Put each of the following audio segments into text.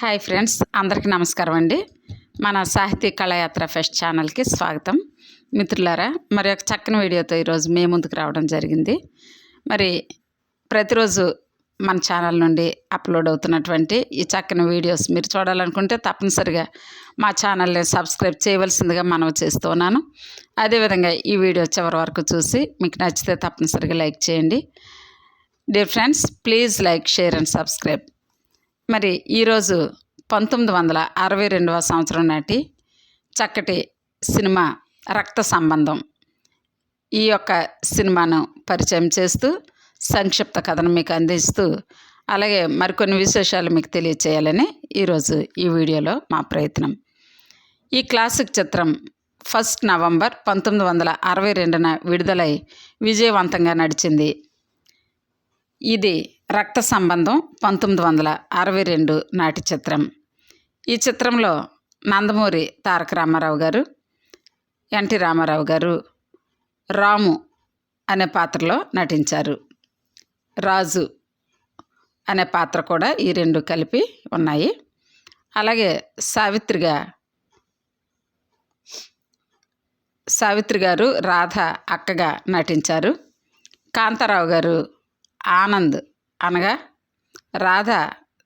Hi friends అందరికీ నమస్కారం అండి. మన సాహితీ కళాయాత్ర ఫెస్ట్ ఛానల్కి స్వాగతం. మిత్రులారా మరి ఒక చక్కని వీడియోతో ఈరోజు మీ ముందుకు రావడం జరిగింది. మరి ప్రతిరోజు మన ఛానల్ నుండి అప్లోడ్ అవుతున్నటువంటి ఈ చక్కని వీడియోస్ మీరు చూడాలనుకుంటే తప్పనిసరిగా మా ఛానల్ని సబ్స్క్రైబ్ చేయవలసిందిగా మనవి చేస్తున్నాను అదేవిధంగా ఈ వీడియో చివరి వరకు చూసి మీకు నచ్చితే తప్పనిసరిగా లైక్ చేయండి. Dear friends please like share and subscribe. మరి ఈరోజు పంతొమ్మిది వందల అరవై రెండవ సంవత్సరం నాటి చక్కటి సినిమా రక్త సంబంధం ఈ యొక్క సినిమాను పరిచయం చేస్తూ సంక్షిప్త కథను మీకు అందిస్తూ అలాగే మరికొన్ని విశేషాలు మీకు తెలియచేయాలని ఈరోజు ఈ వీడియోలో మా ప్రయత్నం. ఈ క్లాసిక్ చిత్రం ఫస్ట్ నవంబర్ పంతొమ్మిది వందల అరవై రెండున విడుదలై విజయవంతంగా నడిచింది. ఇది రక్త సంబంధం పంతొమ్మిది వందల అరవై రెండు నాటి చిత్రం. ఈ చిత్రంలో నందమూరి తారక రామారావు గారు ఎన్టీ రామారావు గారు రాము అనే పాత్రలో నటించారు. రాజు అనే పాత్ర కూడా ఈ రెండు కలిపి ఉన్నాయి. అలాగే సావిత్రిగా సావిత్రి గారు రాధ అక్కగా నటించారు. కాంతారావు గారు ఆనంద్ అనగా రాధ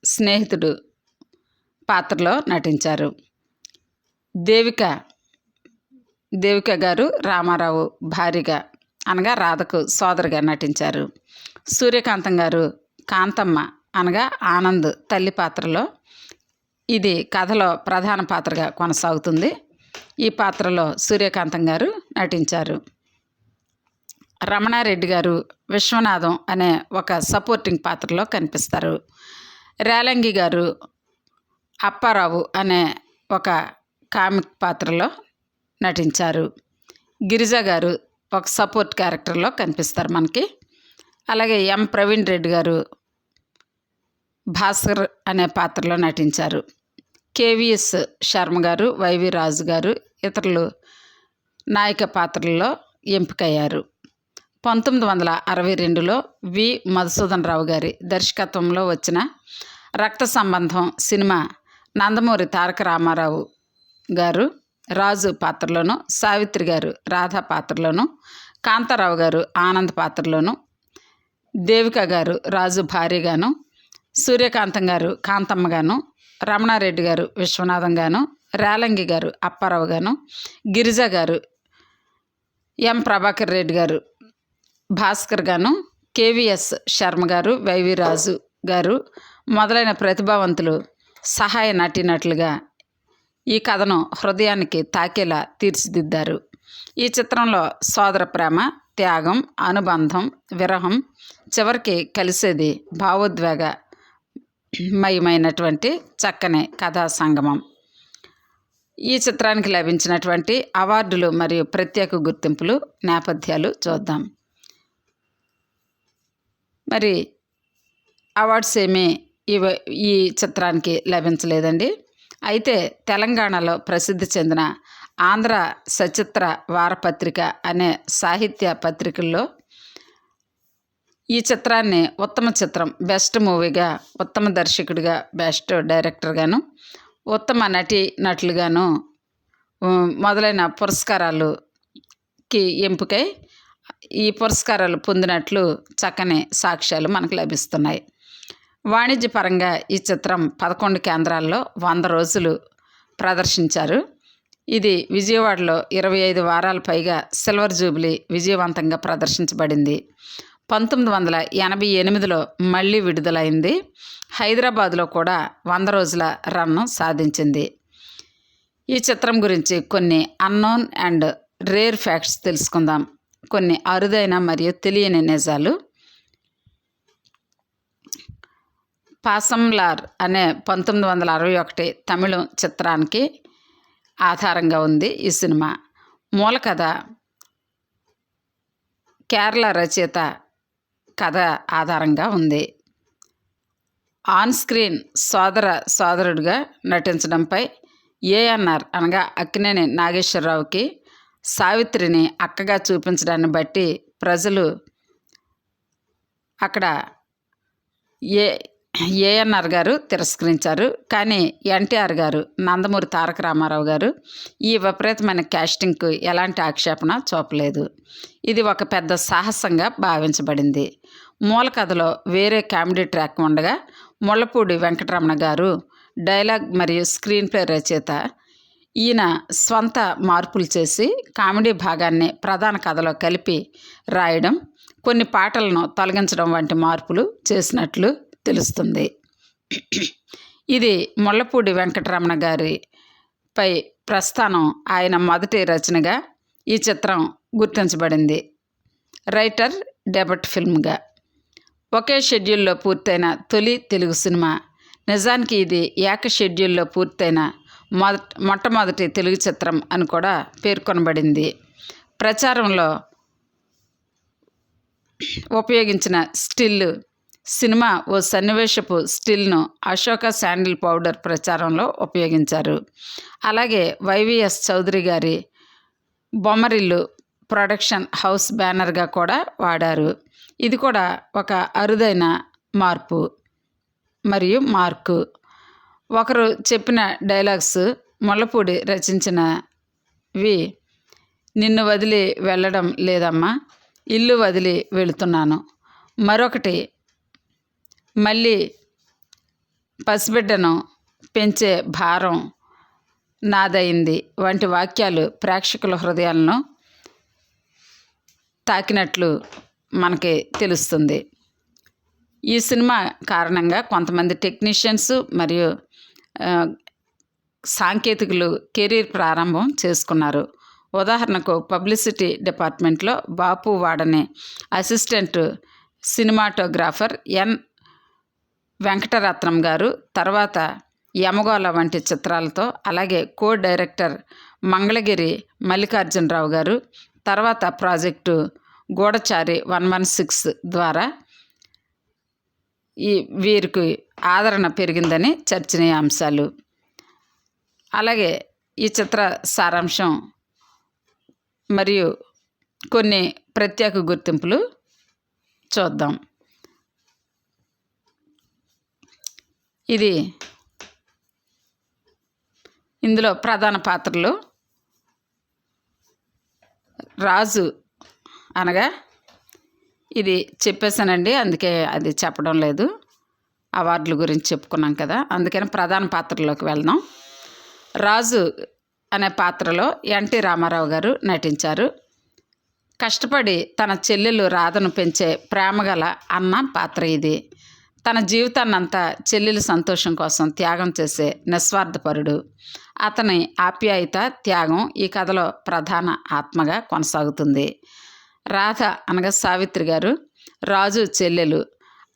స్నేహితుడు పాత్రలో నటించారు. దేవిక దేవిక గారు రామారావు భార్యగా అనగా రాధకు సోదరిగా నటించారు. సూర్యకాంతం గారు కాంతమ్మ అనగా ఆనంద్ తల్లి పాత్రలో ఇది కథలో ప్రధాన పాత్రగా కొనసాగుతుంది. ఈ పాత్రలో సూర్యకాంతం గారు నటించారు. రమణారెడ్డి గారు విశ్వనాథం అనే ఒక సపోర్టింగ్ పాత్రలో కనిపిస్తారు. రేలంగి గారు అప్పారావు అనే ఒక కామిక్ పాత్రలో నటించారు. గిరిజ గారు ఒక సపోర్ట్ క్యారెక్టర్లో కనిపిస్తారు మనకి. అలాగే ఎం ప్రవీణ్ రెడ్డి గారు భాస్కర్ అనే పాత్రలో నటించారు. కేవిఎస్ శర్మ గారు వైవి రాజు గారు ఇతరులు నాయక పాత్రల్లో ఎంపికయ్యారు. పంతొమ్మిది వందల అరవై రెండులో వి. మధుసూదన్ రావు గారి దర్శకత్వంలో వచ్చిన రక్త సంబంధం సినిమా నందమూరి తారక రామారావు గారు రాజు పాత్రలోను సావిత్రి గారు రాధా పాత్రలోను కాంతారావు గారు ఆనంద్ పాత్రలోను దేవిక గారు రాజు భార్యగాను సూర్యకాంతం గారు కాంతమ్మ గాను రమణారెడ్డి గారు విశ్వనాథం గాను రేలంగి గారు అప్పారావు గాను గిరిజ గారు ఎం. ప్రభాకర్ రెడ్డి గారు భాస్కర్ గాను కేవిఎస్ శర్మ గారు వైవి రాజు గారు మొదలైన ప్రతిభావంతులు సహాయ నటీనటులుగా ఈ కథను హృదయానికి తాకేలా తీర్చిదిద్దారు. ఈ చిత్రంలో సోదర ప్రేమ త్యాగం అనుబంధం విరహం చివరికి కలిసేది భావోద్వేగ మయమైనటువంటి చక్కని కథా సంగమం. ఈ చిత్రానికి లభించినటువంటి అవార్డులు మరియు ప్రత్యేక గుర్తింపులు నేపథ్యాలు చూద్దాం. మరి అవార్డ్స్ ఏమీ ఇవ ఈ చిత్రానికి లభించలేదండి. అయితే తెలంగాణలో ప్రసిద్ధి చెందిన ఆంధ్ర సచిత్ర వారపత్రిక అనే సాహిత్య పత్రికల్లో ఈ చిత్రాన్ని ఉత్తమ చిత్రం బెస్ట్ మూవీగా ఉత్తమ దర్శకుడిగా బెస్ట్ డైరెక్టర్గాను ఉత్తమ నటి నటులుగాను మొదలైన పురస్కారాలుకి ఎంపికై ఈ పురస్కారాలు పొందినట్లు చక్కని సాక్ష్యాలు మనకు లభిస్తున్నాయి. వాణిజ్యపరంగా ఈ చిత్రం పదకొండు కేంద్రాల్లో వంద రోజులు ప్రదర్శించారు. ఇది విజయవాడలో ఇరవై ఐదు వారాల పైగా సిల్వర్ జూబ్లీ విజయవంతంగా ప్రదర్శించబడింది. పంతొమ్మిది వందల ఎనభై ఎనిమిదిలో మళ్ళీ విడుదలైంది. హైదరాబాద్లో కూడా వంద రోజుల రన్ను సాధించింది. ఈ చిత్రం గురించి కొన్ని అన్నోన్ అండ్ రేర్ ఫ్యాక్ట్స్ తెలుసుకుందాం. కొన్ని అరుదైన మరియు తెలియని నిజాలు. పాసంలార్ అనే పంతొమ్మిది వందల అరవై ఒకటి తమిళం చిత్రానికి ఆధారంగా ఉంది ఈ సినిమా. మూల కథ కేరళ రచయిత కథ ఆధారంగా ఉంది. ఆన్ స్క్రీన్ సోదర సోదరుడిగా నటించడంపై ఏఎన్ఆర్ అనగా అక్కినేని నాగేశ్వరరావుకి సావిత్రిని అక్కగా చూపించడాన్ని బట్టి ప్రజలు అక్కడ ఏ ఏఎన్ఆర్ గారు తిరస్కరించారు. కానీ ఎన్టీఆర్ గారు నందమూరి తారక రామారావు గారు ఈ విపరీతమైన క్యాస్టింగ్కు ఎలాంటి ఆక్షేపణ చూపలేదు. ఇది ఒక పెద్ద సాహసంగా భావించబడింది. మూల కథలో వేరే కామెడీ ట్రాక్ ఉండగా ముళ్ళపూడి వెంకటరమణ గారు డైలాగ్ మరియు స్క్రీన్ ప్లే రచయిత ఈయన స్వంత మార్పులు చేసి కామెడీ భాగాన్ని ప్రధాన కథలో కలిపి రాయడం కొన్ని పాటలను తొలగించడం వంటి మార్పులు చేసినట్లు తెలుస్తుంది. ఇది ముళ్ళపూడి వెంకటరమణ గారిపై ప్రస్థానం ఆయన మొదటి రచనగా ఈ చిత్రం గుర్తించబడింది. Writer debut ఫిల్మ్గా. ఒకే షెడ్యూల్లో పూర్తయిన తొలి తెలుగు సినిమా. నిజానికి ఇది ఏక షెడ్యూల్లో పూర్తయిన మొట్టమొదటి తెలుగు చిత్రం అని కూడా పేర్కొనబడింది. ప్రచారంలో ఉపయోగించిన స్టిల్ సినిమా ఓ సన్నివేశపు స్టిల్ను అశోక శాండిల్ పౌడర్ ప్రచారంలో ఉపయోగించారు. అలాగే వైవిఎస్ చౌదరి గారి బొమ్మరిల్లు ప్రొడక్షన్ హౌస్ బ్యానర్గా కూడా వాడారు. ఇది కూడా ఒక అరుదైన మార్పు మరియు మార్కు. ఒకరు చెప్పిన డైలాగ్స్ ముళ్ళపూడి రచించినవి నిన్ను వదిలి వెళ్ళడం లేదమ్మా ఇల్లు వదిలి వెళుతున్నాను. మరొకటి మళ్ళీ పసిబిడ్డను పెంచే భారం నాదయింది వంటి వాక్యాలు ప్రేక్షకుల హృదయాలను తాకినట్లు మనకి తెలుస్తుంది. ఈ సినిమా కారణంగా కొంతమంది టెక్నీషియన్స్ మరియు సాంకేతికులు కెరీర్ ప్రారంభం చేసుకున్నారు. ఉదాహరణకు పబ్లిసిటీ డిపార్ట్మెంట్లో Bapu వాడనే assistant cinematographer N. Venkataratnam garu తర్వాత యమగోళ వంటి చిత్రాలతో అలాగే కో డైరెక్టర్ మంగళగిరి మల్లికార్జునరావు గారు తర్వాత ప్రాజెక్టు గూఢచారి వన్ వన్ సిక్స్ ద్వారా ఈ వీరికి ఆదరణ పెరిగిందని చర్చనీయాంశాలు. అలాగే ఈ చిత్ర సారాంశం మరియు కొన్ని ప్రత్యేక గుర్తింపులు చూద్దాం. ఇది ఇందులో ప్రధాన పాత్రలు రాజు అనగా ఇది చెప్పేశానండి అందుకే అది చెప్పడం లేదు. అవార్డుల గురించి చెప్పుకున్నాం కదా అందుకని ప్రధాన పాత్రలోకి వెళ్దాం. రాజు అనే పాత్రలో ఎన్టీ రామారావు గారు నటించారు. కష్టపడి తన చెల్లెలు రాధను పెంచే ప్రేమగల అన్న పాత్ర ఇది. తన జీవితాన్నంతా చెల్లెలు సంతోషం కోసం త్యాగం చేసే నిస్వార్థపరుడు. అతని ఆప్యాయత త్యాగం ఈ కథలో ప్రధాన ఆత్మగా కొనసాగుతుంది. రాధ అనగా సావిత్రి గారు రాజు చెల్లెలు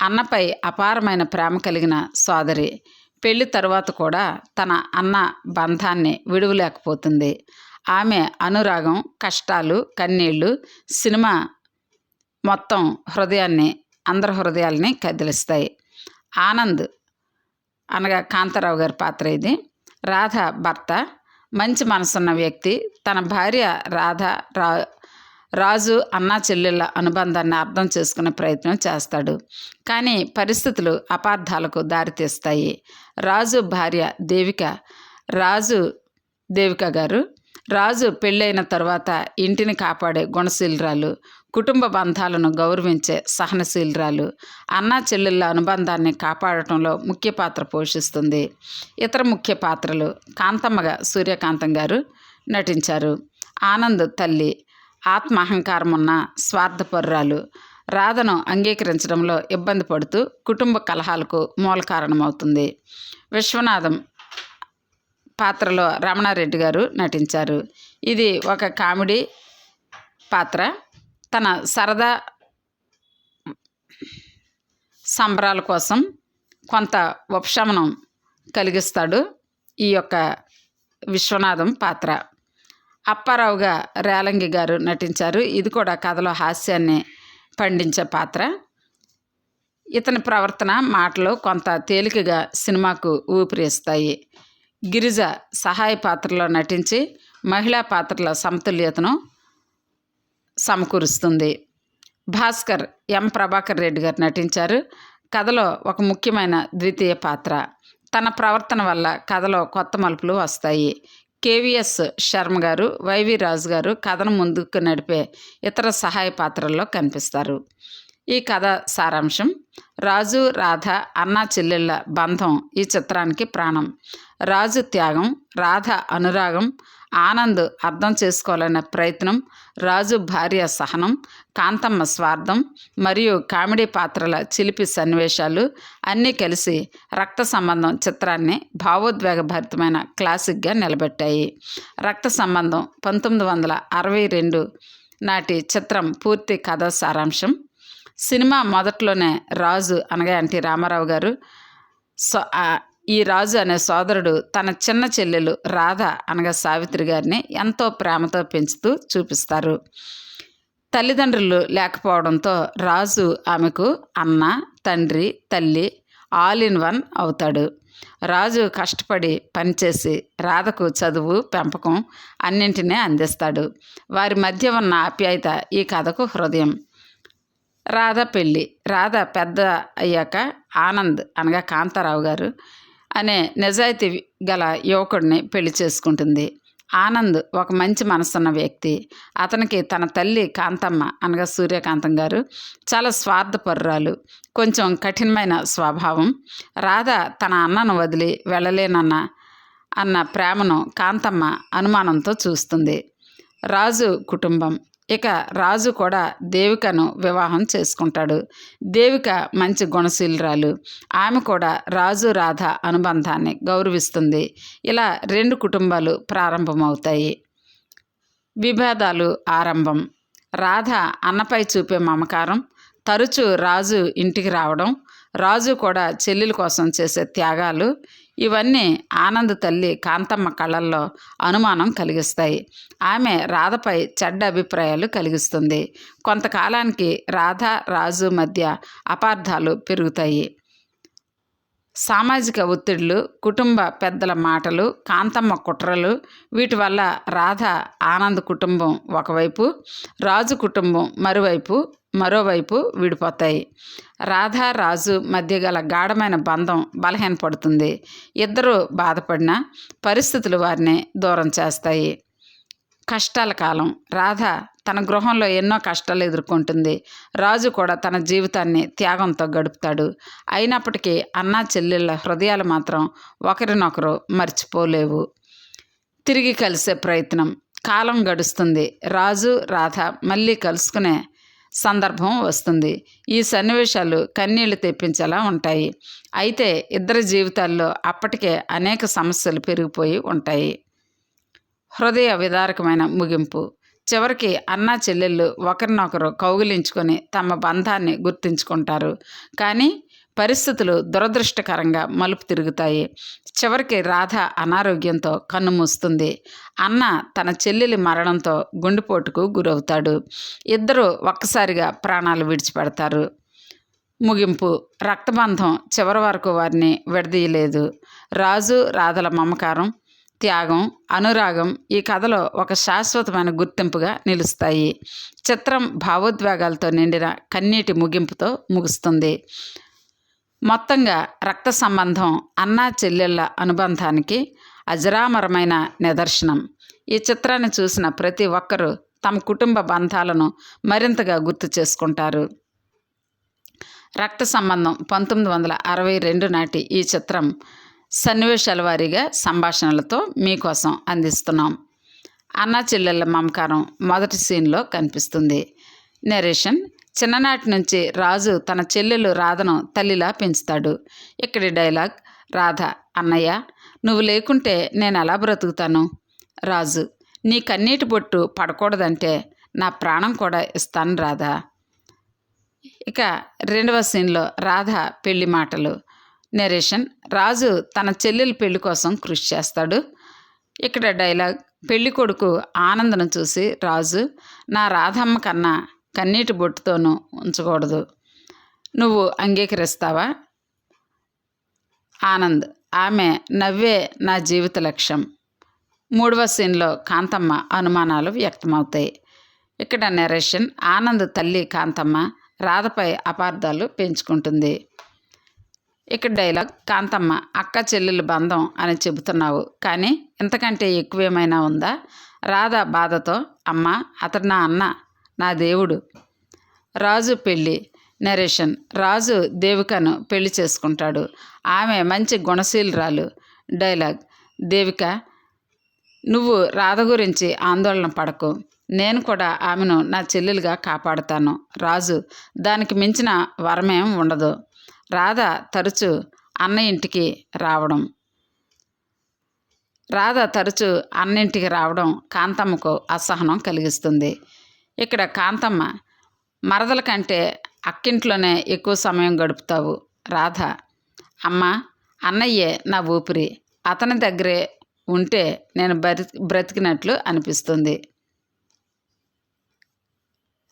అన్నపై అపారమైన ప్రేమ కలిగిన సోదరి. పెళ్ళి తరువాత కూడా తన అన్న బంధాన్ని విడువలేకపోతుంది. ఆమె అనురాగం కష్టాలు కన్నీళ్ళు సినిమా మొత్తం హృదయాన్ని అందరి హృదయాల్ని కదిలిస్తాయి. ఆనంద్ అనగా కాంతారావు గారి పాత్ర ఇది. రాధ భర్త మంచి మనసున్న వ్యక్తి. తన భార్య రాధ రా రాజు అన్నా చెల్లెళ్ళ అనుబంధాన్ని అర్థం చేసుకునే ప్రయత్నం చేస్తాడు. కానీ పరిస్థితులు అపార్థాలకు దారితీస్తాయి రాజు భార్య దేవిక రాజు దేవిక గారు రాజు పెళ్ళైన తర్వాత ఇంటిని కాపాడే గుణశీలరాలు కుటుంబ బంధాలను గౌరవించే సహనశీలరాలు అన్నా చెల్లెళ్ళ అనుబంధాన్ని కాపాడటంలో ముఖ్య పాత్ర పోషిస్తుంది. ఇతర ముఖ్య పాత్రలు కాంతమ్మగా సూర్యకాంతం గారు నటించారు. ఆనంద్ తల్లి ఆత్మ అహంకారం ఉన్న స్వార్థపరురాలు రాధను అంగీకరించడంలో ఇబ్బంది పడుతూ కుటుంబ కలహాలకు మూల కారణమవుతుంది. విశ్వనాథం పాత్రలో రమణారెడ్డి గారు నటించారు. ఇది ఒక కామెడీ పాత్ర. తన సరదా సంబరాల కోసం కొంత ఉపశమనం కలిగిస్తాడు ఈ యొక్క విశ్వనాథం పాత్ర. అప్పారావుగా రేలంగి గారు నటించారు. ఇది కూడా కథలో హాస్యాన్ని పండించే పాత్ర. ఇతని ప్రవర్తన మాటలు కొంత తేలికగా సినిమాకు ఊపిరిస్తాయి. గిరిజ సహాయ పాత్రలో నటించి మహిళా పాత్రల సమతుల్యతను సమకూరుస్తుంది. భాస్కర్ ఎం. ప్రభాకర్ రెడ్డి గారు నటించారు. కథలో ఒక ముఖ్యమైన ద్వితీయ పాత్ర. తన ప్రవర్తన వల్ల కథలో కొత్త మలుపులు వస్తాయి. కేవీఎస్ శర్మ గారు వైవి రాజు గారు కథను ముందుకు నడిపే ఇతర సహాయ పాత్రల్లో కనిపిస్తారు. ఈ కథ సారాంశం రాజు రాధ అన్నా చెల్లెళ్ళ బంధం ఈ చిత్రానికి ప్రాణం. రాజు త్యాగం రాధ అనురాగం ఆనంద్ అర్థం చేసుకోవాలనే ప్రయత్నం రాజు భార్య సహనం కాంతమ్మ స్వార్థం మరియు కామెడీ పాత్రల చిలిపి సన్నివేశాలు అన్నీ కలిసి రక్త సంబంధం చిత్రాన్ని భావోద్వేగభరితమైన క్లాసిక్గా నిలబెట్టాయి. రక్త సంబంధం పంతొమ్మిది వందల అరవై రెండు నాటి చిత్రం పూర్తి కథ సారాంశం. సినిమా మొదట్లోనే రాజు అనగా ఎన్టీ రామారావు గారు సో ఈ రాజు అనే సోదరుడు తన చిన్న చెల్లెలు రాధ అనగా సావిత్రి గారిని ఎంతో ప్రేమతో పెంచుతూ చూపిస్తారు. తల్లిదండ్రులు లేకపోవడంతో రాజు ఆమెకు అన్న తండ్రి తల్లి ఆల్ ఇన్ వన్ అవుతాడు. రాజు కష్టపడి పనిచేసి రాధకు చదువు పెంపకం అన్నింటినీ అందిస్తాడు. వారి మధ్య ఉన్న ఆప్యాయత ఈ కథకు హృదయం. రాధ పెళ్ళి. రాధ పెద్ద అయ్యాక ఆనంద్ అనగా కాంతారావు గారు అనే నిజాయితీ గల యువకుడిని పెళ్ళి చేసుకుంటుంది. ఆనంద్ ఒక మంచి మనసున్న వ్యక్తి. అతనికి తన తల్లి కాంతమ్మ అనగా సూర్యకాంతం గారు చాలా స్వార్థపరురాలు. కొంచెం కఠినమైన స్వభావం. రాధ తన అన్నను వదిలి వెళ్ళలేనన్న అన్న ప్రేమను కాంతమ్మ అనుమానంతో చూస్తుంది. రాజు కుటుంబం. ఇక రాజు కూడా దేవికను వివాహం చేసుకుంటాడు. దేవిక మంచి గుణశీలరాలు. ఆమె కూడా రాజు రాధ అనుబంధాన్ని గౌరవిస్తుంది. ఇలా రెండు కుటుంబాలు ప్రారంభమవుతాయి. విభేదాలు ఆరంభం. రాధ అన్నపై చూపే మమకారం తరచూ రాజు ఇంటికి రావడం రాజు కూడా చెల్లెల కోసం చేసే త్యాగాలు ఇవన్నీ ఆనంద్ తల్లి కాంతమ్మ కళ్ళల్లో అనుమానం కలిగిస్తాయి. ఆమె రాధపై చెడ్డ అభిప్రాయాలు కలిగిస్తుంది. కొంతకాలానికి రాధ రాజు మధ్య అపార్థాలు పెరుగుతాయి. సామాజిక ఒత్తిడులు కుటుంబ పెద్దల మాటలు కాంతమ్మ కుట్రలు వీటి వల్ల రాధ ఆనంద్ కుటుంబం ఒకవైపు రాజు కుటుంబం మరోవైపు మరోవైపు విడిపోతాయి. రాధ రాజు మధ్య గల గాఢమైన బంధం బలహీనపడుతుంది. ఇద్దరు బాధపడిన పరిస్థితులు వారిని దూరం చేస్తాయి. కష్టాల కాలం. రాధ తన గృహంలో ఎన్నో కష్టాలు ఎదుర్కొంటుంది. రాజు కూడా తన జీవితాన్ని త్యాగంతో గడుపుతాడు. అయినప్పటికీ అన్నా చెల్లెళ్ళ హృదయాలు మాత్రం ఒకరినొకరు మర్చిపోలేవు. తిరిగి కలిసే ప్రయత్నం. కాలం గడుస్తుంది. రాజు రాధ మళ్ళీ కలుసుకునే సందర్భం వస్తుంది. ఈ సన్నివేశాలు కన్నీళ్ళు తెప్పించేలా ఉంటాయి. అయితే ఇద్దరి జీవితాల్లో అప్పటికే అనేక సమస్యలు పెరిగిపోయి ఉంటాయి. హృదయ విదారకమైన ముగింపు. చివరికి అన్న చెల్లెళ్ళు ఒకరినొకరు కౌగిలించుకొని తమ బంధాన్ని గుర్తించుకుంటారు. కానీ పరిస్థితులు దురదృష్టకరంగా మలుపు తిరుగుతాయి. చివరికి రాధ అనారోగ్యంతో కన్నుమూస్తుంది అన్న తన చెల్లెలి మరణంతో గుండెపోటుకు గురవుతాడు. ఇద్దరు ఒక్కసారిగా ప్రాణాలు విడిచిపెడతారు. ముగింపు. రక్తబంధం చివరి వరకు వారిని విడదీయలేదు. రాజు రాధల మమకారం త్యాగం అనురాగం ఈ కథలో ఒక శాశ్వతమైన గుర్తింపుగా నిలుస్తాయి. చిత్రం భావోద్వేగాలతో నిండిన కన్నీటి ముగింపుతో ముగుస్తుంది. మొత్తంగా రక్త సంబంధం అన్నా చెల్లెళ్ళ అనుబంధానికి అజరామరమైన నిదర్శనం. ఈ చిత్రాన్ని చూసిన ప్రతి ఒక్కరూ తమ కుటుంబ బంధాలను మరింతగా గుర్తు చేసుకుంటారు. రక్త సంబంధం పంతొమ్మిది వందల అరవై రెండు నాటి ఈ చిత్రం సన్నివేశాల వారీగా సంభాషణలతో మీకోసం అందిస్తున్నాం. అన్నా చెల్లెళ్ళ మమకారం మొదటి సీన్లో కనిపిస్తుంది. నెరేషన్ చిన్ననాటి నుంచి రాజు తన చెల్లెలు రాధను తల్లిలా పెంచుతాడు. ఇక్కడి డైలాగ్ రాధ అన్నయ్య నువ్వు లేకుంటే నేను ఎలా బ్రతుకుతాను? రాజు నీ కన్నీటి బొట్టు పడకూడదంటే నా ప్రాణం కూడా ఇస్తాను రాధా. ఇక రెండవ సీన్లో రాధ పెళ్ళి మాటలు. నెరేషన్ రాజు తన చెల్లెలు పెళ్ళి కోసం కృషి చేస్తాడు. ఇక్కడ డైలాగ్ పెళ్ళి కొడుకు ఆనందను చూసి రాజు నా రాధమ్మ కన్నా కన్నీటి బొట్టుతోనూ ఉంచకూడదు. నువ్వు అంగీకరిస్తావా? ఆనంద్ ఆమె నవ్వే నా జీవిత లక్ష్యం. మూడవ సీన్లో కాంతమ్మ అనుమానాలు వ్యక్తమవుతాయి. ఇక్కడ నెరేషన్ ఆనంద్ తల్లి కాంతమ్మ రాధపై అపార్థాలు పెంచుకుంటుంది. ఇక్కడ డైలాగ్ కాంతమ్మ అక్క చెల్లెల బంధం అని చెబుతున్నావు. కానీ ఇంతకంటే ఎక్కువేమైనా ఉందా? రాధ బాధతో అమ్మ అతడు నా అన్న నా దేవుడు. రాజు పెళ్ళి. నరేషన్. రాజు దేవికను పెళ్ళి చేసుకుంటాడు. ఆమె మంచి గుణశీలురాలు. డైలాగ్. దేవిక నువ్వు రాధ గురించి ఆందోళన పడకు. నేను కూడా ఆమెను నా చెల్లెలుగా కాపాడుతాను. రాజు దానికి మించిన వరమేం ఉండదు. రాధ తరచు అన్న ఇంటికి రావడం. రాధ తరచు అన్నింటికి రావడం కాంతమ్మకు అసహనం కలిగిస్తుంది. ఇక్కడ కాంతమ్మ మరదల కంటే అక్కింట్లోనే ఎక్కువ సమయం గడుపుతావు. రాధ అమ్మ అన్నయ్యే నా ఊపిరి. అతని దగ్గరే ఉంటే నేను బ్రతి బ్రతికినట్లు అనిపిస్తుంది.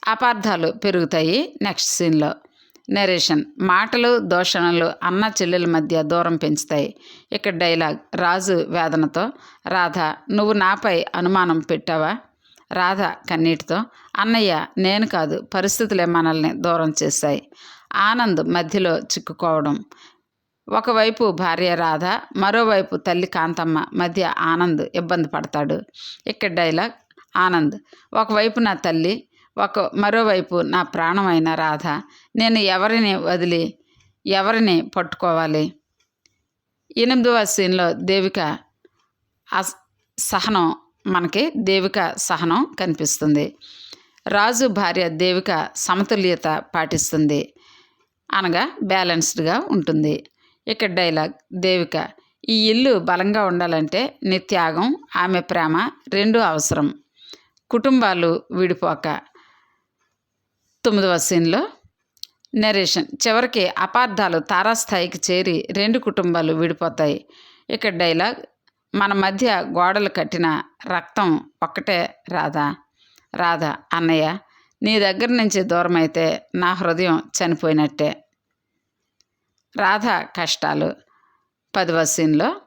అపార్థాలు పెరుగుతాయి నెక్స్ట్ సీన్లో. నరేషన్ మాటలు దోషణలు అన్న చెల్లెల మధ్య దూరం పెంచుతాయి. ఇక్కడ డైలాగ్ రాజు వేదనతో రాధ నువ్వు నాపై అనుమానం పెట్టావా? రాధ కన్నీటితో అన్నయ్య నేను కాదు పరిస్థితులే మనల్ని దూరం చేశాయి. ఆనంద్ మధ్యలో చిక్కుకోవడం. ఒకవైపు భార్య రాధ మరోవైపు తల్లి కాంతమ్మ మధ్య ఆనంద్ ఇబ్బంది పడతాడు. ఇక్కడ డైలాగ్ ఆనంద్ ఒకవైపు నా తల్లి ఒక మరోవైపు నా ప్రాణమైన రాధ నేను ఎవరిని వదిలి ఎవరిని పట్టుకోవాలి? ఎనిమిదవ సీన్లో దేవిక అస్ సహనం మనకి దేవిక సహనం కనిపిస్తుంది. రాజు భార్య దేవిక సమతుల్యత పాటిస్తుంది. అనగా బ్యాలెన్స్డ్గా ఉంటుంది. ఇక్కడ డైలాగ్ దేవిక ఈ ఇల్లు బలంగా ఉండాలంటే నీ త్యాగం ఆమె ప్రేమ రెండూ అవసరం. కుటుంబాలు విడిపోక. తొమ్మిదవ సీన్లో నరేషన్ చివరికి అపార్థాలు తారాస్థాయికి చేరి రెండు కుటుంబాలు విడిపోతాయి. ఇక్కడ డైలాగ్ మన మధ్య గోడలు కట్టిన రక్తం ఒక్కటే రాధా. రాధా అన్నయ్య నీ దగ్గర నుంచి దూరమైతే నా హృదయం చనిపోయినట్టే. రాధ కష్టాలు. పదవ సీన్లో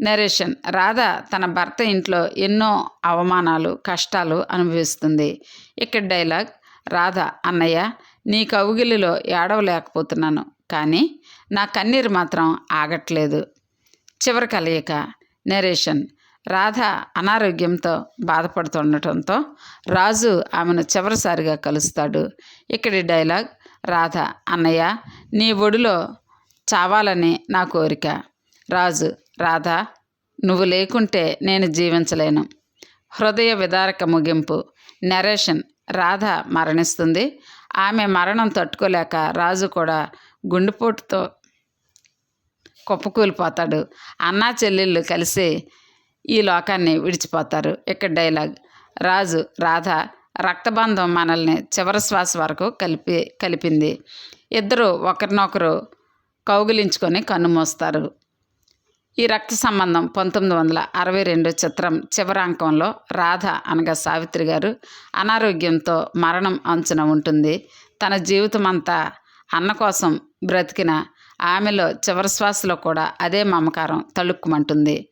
నరేషన్ రాధ తన భర్త ఇంట్లో ఎన్నో అవమానాలు కష్టాలు అనుభవిస్తుంది. ఇక్కడ డైలాగ్ రాధ అన్నయ్య నీ కౌగిలిలో ఏడవలేకపోతున్నాను కానీ నా కన్నీరు మాత్రం ఆగట్లేదు. చివరి కలయిక నరేషన్ రాధ అనారోగ్యంతో బాధపడుతుండటంతో రాజు ఆమెను చివరిసారిగా కలుస్తాడు. ఇక్కడి డైలాగ్ రాధ అన్నయ్య నీ ఒడిలో చావాలని నా కోరిక. రాజు రాధ నువ్వు లేకుంటే నేను జీవించలేను. హృదయ విదారక ముగింపు. నరేషన్ రాధ మరణిస్తుంది. ఆమె మరణం తట్టుకోలేక రాజు కూడా గుండెపోటుతో కుప్పకూలిపోతాడు అన్నా చెల్లెళ్ళు కలిసి ఈ లోకాన్ని విడిచిపోతారు. ఇక్కడ డైలాగ్. రాజు రాధ రక్తబంధం మనల్ని చివరి శ్వాస వరకు కలిపి కలిపింది. ఇద్దరు ఒకరినొకరు కౌగిలించుకొని కన్నుమూస్తారు ఈ రక్త సంబంధం పంతొమ్మిది వందల అరవై రెండు చిత్రం చివరాంకంలో రాధ అనగా సావిత్రి గారు అనారోగ్యంతో మరణం అంచున ఉంటుంది. తన జీవితం అంతా అన్న కోసం బ్రతికిన ఆమెలో చివరి శ్వాసలో కూడా అదే మమకారం తళుక్కుమంటుంది.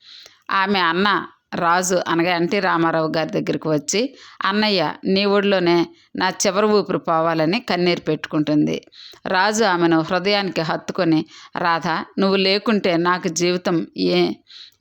ఆమె అన్న రాజు అనగా ఎన్టీ రామారావు గారి దగ్గరికి వచ్చి అన్నయ్య నీ ఒడిలోనే నా చివరి ఊపిరి పోవాలని కన్నీరు పెట్టుకుంటుంది. రాజు ఆమెను హృదయానికి హత్తుకొని రాధ నువ్వు లేకుంటే నాకు జీవితం ఏ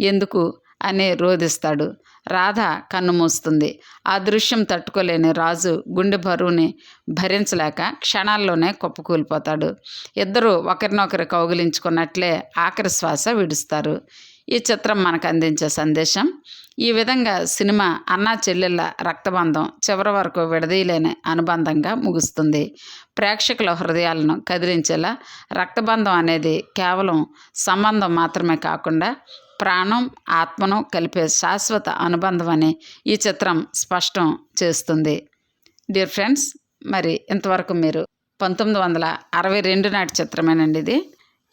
ఎందుకు? అని రోధిస్తాడు. రాధ కన్నుమూస్తుంది. ఆ దృశ్యం తట్టుకోలేని రాజు గుండె బరువుని భరించలేక క్షణాల్లోనే కుప్పకూలిపోతాడు ఇద్దరూ ఒకరినొకరు కౌగిలించుకున్నట్లే ఆఖరి శ్వాస విడుస్తారు. ఈ చిత్రం మనకు అందించే సందేశం ఈ విధంగా సినిమా అన్నా చెల్లెళ్ళ రక్తబంధం చివరి వరకు విడదీయలేని అనుబంధంగా ముగుస్తుంది. ప్రేక్షకుల హృదయాలను కదిలించేలా రక్తబంధం అనేది కేవలం సంబంధం మాత్రమే కాకుండా ప్రాణం ఆత్మను కలిపే శాశ్వత అనుబంధం అని ఈ చిత్రం స్పష్టం చేస్తుంది. డియర్ ఫ్రెండ్స్ మరి ఇంతవరకు మీరు పంతొమ్మిది వందల అరవై రెండు నాటి చిత్రమేనండి ఇది.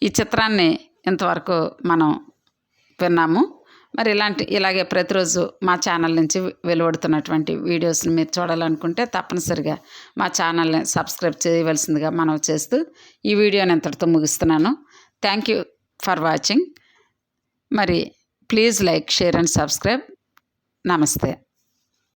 ఈ చిత్రాన్ని ఇంతవరకు మనం విన్నాము. మరి ఇలాంటి ఇలాగే ప్రతిరోజు మా ఛానల్ నుంచి వెలువడుతున్నటువంటి వీడియోస్ని మీరు చూడాలనుకుంటే తప్పనిసరిగా మా ఛానల్ని సబ్స్క్రైబ్ చేయవలసిందిగా మనం చేస్తూ ఈ వీడియోని ఇంతటితో ముగిస్తున్నాను. Thank you for watching. మరి please like share and subscribe. నమస్తే.